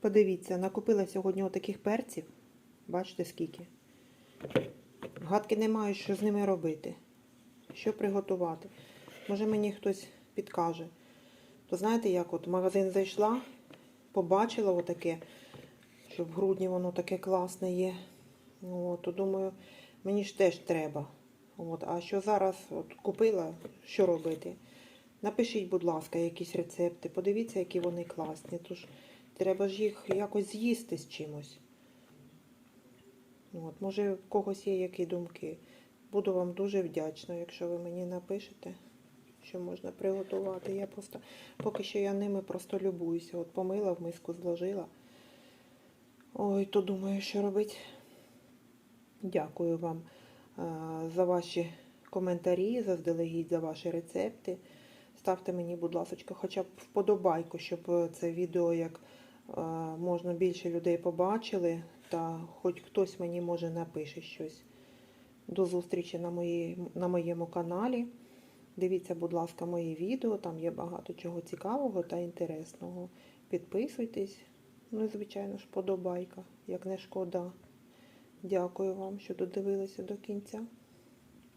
Подивіться, накупила сьогодні отаких перців. Бачите скільки. Гадки не маю, що з ними робити. Що приготувати. Може мені хтось підкаже. То знаєте, як от в магазин зайшла, побачила отаке, що в грудні воно таке класне є. От, то думаю, мені ж теж треба. От, а що зараз от, купила, що робити? Напишіть, будь ласка, якісь рецепти. Подивіться, які вони класні. Тож треба ж їх якось з'їсти з чимось. От, може, в когось є які думки. Буду вам дуже вдячна, якщо ви мені напишете, що можна приготувати. Я просто поки що я ними просто любуюся. От помила в миску, зложила. Ой, то думаю, що робити. Дякую вам за ваші коментарі, заздалегідь за ваші рецепти. Ставте мені, будь ласка, хоча б вподобайку, щоб це відео як можна більше людей побачили, та хоч хтось мені може напише щось. До зустрічі на, моїй, на моєму каналі. Дивіться, будь ласка, мої відео, там є багато чого цікавого та інтересного. Підписуйтесь. Ну і, звичайно ж, подобайка, як не шкода. Дякую вам, що додивилися до кінця.